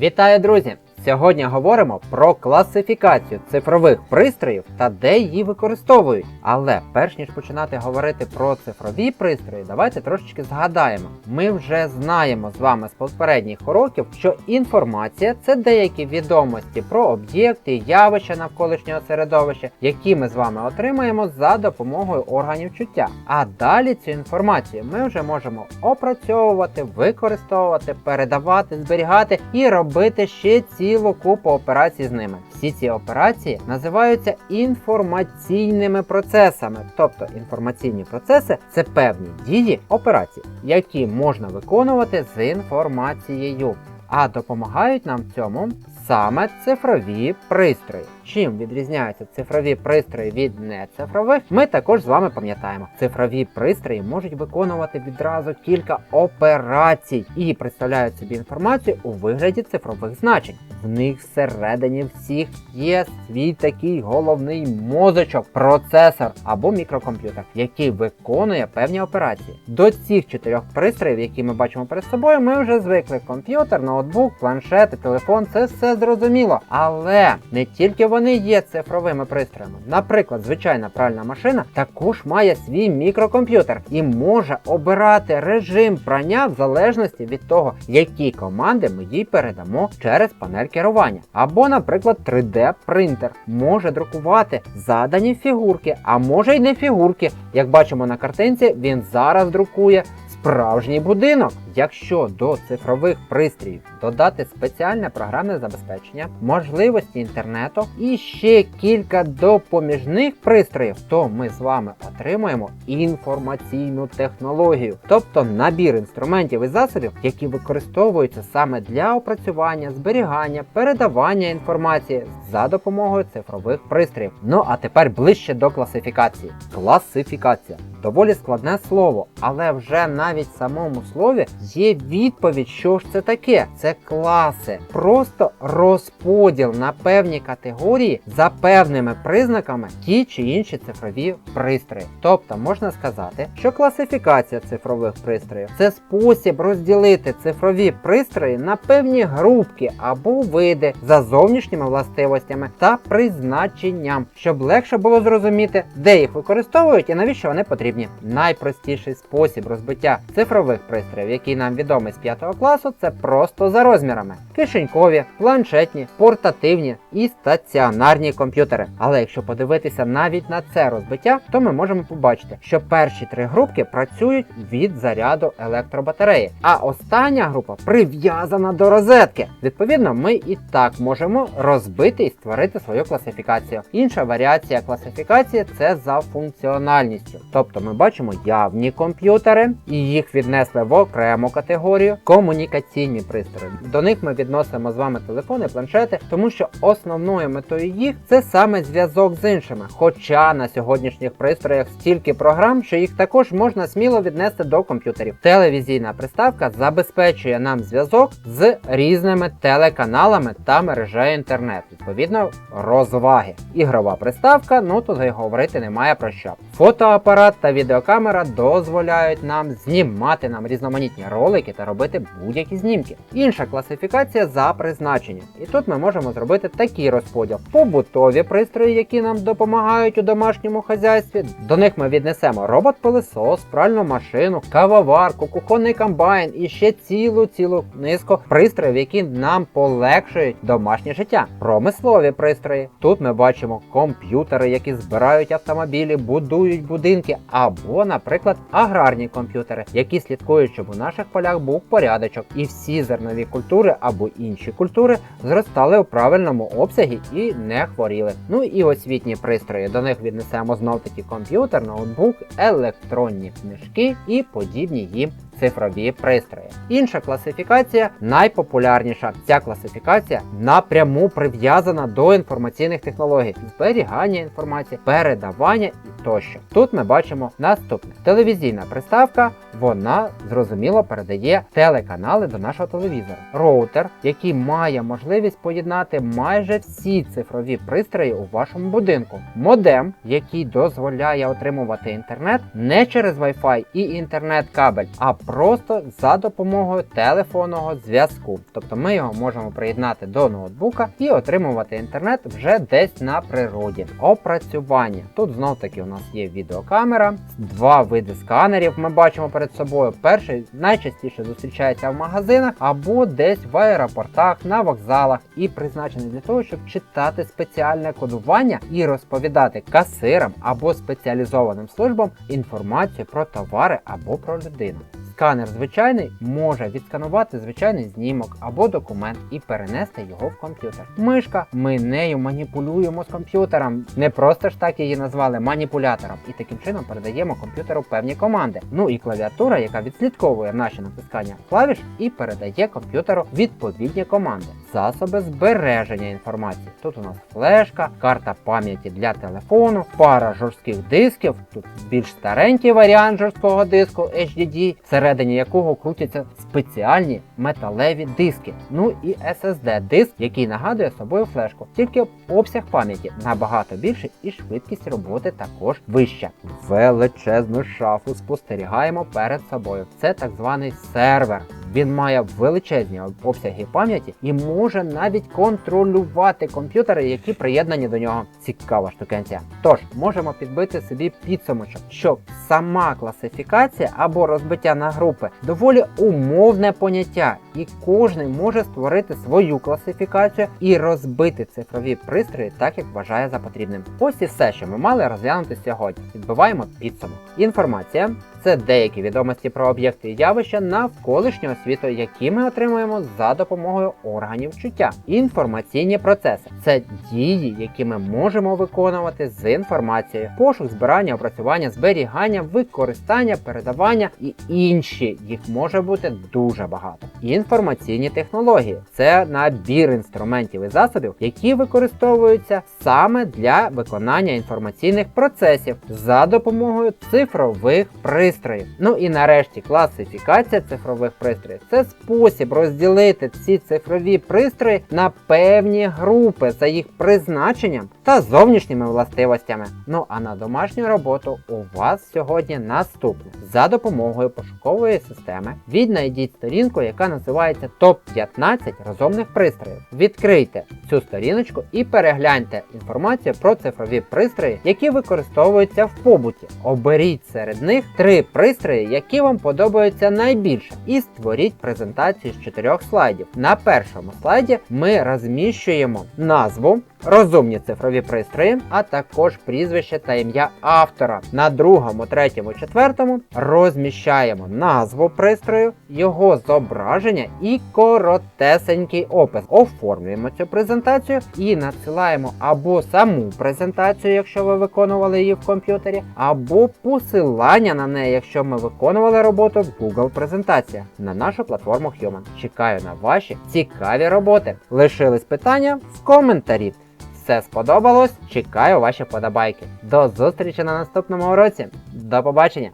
Вітаю, друзі! Сьогодні говоримо про класифікацію цифрових пристроїв та де її використовують. Але перш ніж починати говорити про цифрові пристрої, давайте трошечки згадаємо. Ми вже знаємо з вами з попередніх уроків, що інформація це деякі відомості про об'єкти, явища навколишнього середовища, які ми з вами отримаємо за допомогою органів чуття. А далі цю інформацію ми вже можемо опрацьовувати, використовувати, передавати, зберігати і робити ще цілу купу операцій з ними. Всі ці операції називаються інформаційними процесами. Тобто інформаційні процеси це певні дії операцій, які можна виконувати з інформацією. А допомагають нам в цьому саме цифрові пристрої. Чим відрізняються цифрові пристрої від нецифрових, ми також з вами пам'ятаємо. Цифрові пристрої можуть виконувати відразу кілька операцій і представляють собі інформацію у вигляді цифрових значень. В них всередині всіх є свій такий головний мозочок, процесор або мікрокомп'ютер, який виконує певні операції. До цих чотирьох пристроїв, які ми бачимо перед собою, ми вже звикли. Комп'ютер, ноутбук, планшет, телефон це все зрозуміло. Але не тільки вони є цифровими пристроями. Наприклад, звичайна пральна машина також має свій мікрокомп'ютер і може обирати режим прання в залежності від того, які команди ми їй передамо через панель керування. Або, наприклад, 3D принтер може друкувати задані фігурки, а може й не фігурки. Як бачимо на картинці, він зараз друкує справжній будинок. Якщо до цифрових пристроїв додати спеціальне програмне забезпечення, можливості інтернету і ще кілька допоміжних пристроїв, то ми з вами отримуємо інформаційну технологію, тобто набір інструментів і засобів, які використовуються саме для опрацювання, зберігання, передавання інформації за допомогою цифрових пристроїв. Ну а тепер ближче до класифікації. Класифікація доволі складне слово, але вже навіть самому слові є відповідь, що ж це таке. Це класи. Просто розподіл на певні категорії за певними признаками ті чи інші цифрові пристрої. Тобто можна сказати, що класифікація цифрових пристроїв це спосіб розділити цифрові пристрої на певні групки або види за зовнішніми властивостями та призначенням, щоб легше було зрозуміти, де їх використовують і навіщо вони потрібні. Найпростіший спосіб розбиття цифрових пристроїв, який нам відомий з 5 класу, це просто за розмірами: кишенькові, планшетні, портативні і стаціонарні комп'ютери. Але якщо подивитися навіть на це розбиття, то ми можемо побачити, що перші три групки працюють від заряду електробатареї, а остання група прив'язана до розетки. Відповідно, ми і так можемо розбити і створити свою класифікацію. Інша варіація класифікації це за функціональністю. Тобто ми бачимо явні комп'ютери і їх віднесли в окрему категорію комунікаційні пристрої. До них ми відносимо з вами телефони, планшети, тому що основною метою їх це саме зв'язок з іншими. Хоча на сьогоднішніх пристроях стільки програм, що їх також можна сміло віднести до комп'ютерів. Телевізійна приставка забезпечує нам зв'язок з різними телеканалами та мережею інтернет. Відповідно, розваги. Ігрова приставка, ну тут і говорити немає про що. Фотоапарат та відеокамера дозволяють нам знімати нам різноманітні ролики та робити будь-які знімки. Інша класифікація за призначенням. І тут ми можемо зробити такий розподіл: побутові пристрої, які нам допомагають у домашньому хазяйстві. До них ми віднесемо робот-пилесос, пральну машину, кавоварку, кухонний комбайн і ще цілу цілу низку пристроїв, які нам полегшують домашнє життя. Промислові пристрої. Тут ми бачимо комп'ютери, які збирають автомобілі, будують будинки, або, наприклад, аграрні комп'ютери, які слідкують, щоб у наших полях був порядочок, і всі зернові культури або інші культури зростали у правильному обсягі і не хворіли. Ну і освітні пристрої. До них віднесемо знов таки комп'ютер, ноутбук, електронні книжки і подібні їм цифрові пристрої. Інша класифікація найпопулярніша. Ця класифікація напряму прив'язана до інформаційних технологій, зберігання інформації, передавання і тощо. Тут ми бачимо наступне: телевізійна приставка, вона зрозуміло передає телеканали до нашого телевізора. Роутер, який має можливість поєднати майже всі цифрові пристрої у вашому будинку. Модем, який дозволяє отримувати інтернет не через Wi-Fi і інтернет-кабель, а просто за допомогою телефонного зв'язку. Тобто ми його можемо приєднати до ноутбука і отримувати інтернет вже десь на природі. Опрацювання. Тут знов таки у нас є відеокамера, два види сканерів ми бачимо перед собою. Перший найчастіше зустрічається в магазинах або десь в аеропортах, на вокзалах і призначений для того, щоб читати спеціальне кодування і розповідати касирам або спеціалізованим службам інформацію про товари або про людину. Сканер звичайний може відсканувати звичайний знімок або документ і перенести його в комп'ютер. Мишка, ми нею маніпулюємо з комп'ютером. Не просто ж так її назвали маніпулятором, і таким чином передаємо комп'ютеру певні команди. Ну і клавіатура, яка відслідковує наші натискання клавіш і передає комп'ютеру відповідні команди. Засоби збереження інформації. Тут у нас флешка, карта пам'яті для телефону, пара жорстких дисків. Тут більш старенький варіант жорсткого диску HDD, всередині якого крутяться спеціальні металеві диски. Ну і SSD диск, який нагадує собою флешку, тільки обсяг пам'яті набагато більший і швидкість роботи також вища. Величезну шафу спостерігаємо перед собою. Це так званий сервер. Він має величезні обсяги пам'яті і може навіть контролювати комп'ютери, які приєднані до нього. Цікава штукенція. Тож можемо підбити собі підсумочок, що сама класифікація або розбиття на групи доволі умовне поняття, і кожен може створити свою класифікацію і розбити цифрові пристрої так, як вважає за потрібним. Ось і все, що ми мали розглянути сьогодні. Підбиваємо підсумок. Інформація це деякі відомості про об'єкти і явища навколишнього світу, які ми отримуємо за допомогою органів чуття. Інформаційні процеси це дії, які ми можемо виконувати з інформацією, пошук, збирання, опрацювання, зберігання, використання, передавання і інші. Їх може бути дуже багато. Інформаційні технології це набір інструментів і засобів, які використовуються саме для виконання інформаційних процесів за допомогою цифрових пристроїв. Ну і нарешті класифікація цифрових пристроїв це спосіб розділити ці цифрові пристрої на певні групи за їх призначенням та зовнішніми властивостями. Ну а на домашню роботу у вас сьогодні наступне. За допомогою пошукової системи віднайдіть сторінку, яка називається ТОП-15 розумних пристроїв. Відкрийте цю сторіночку і перегляньте інформацію про цифрові пристрої, які використовуються в побуті. Оберіть серед них три пристрої, які вам подобаються найбільше, і створіть презентацію з чотирьох слайдів. На першому слайді ми розміщуємо назву. Розумні цифрові пристрої, а також прізвище та ім'я автора. На другому, третьому, четвертому розміщаємо назву пристрою, його зображення і коротесенький опис. Оформлюємо цю презентацію і надсилаємо або саму презентацію, якщо ви виконували її в комп'ютері, або посилання на неї, якщо ми виконували роботу в Google презентаціях на нашу платформу Human. Чекаю на ваші цікаві роботи. Лишились питання в коментарі. Все сподобалось? Чекаю ваші подобайки. До зустрічі на наступному уроці. До побачення!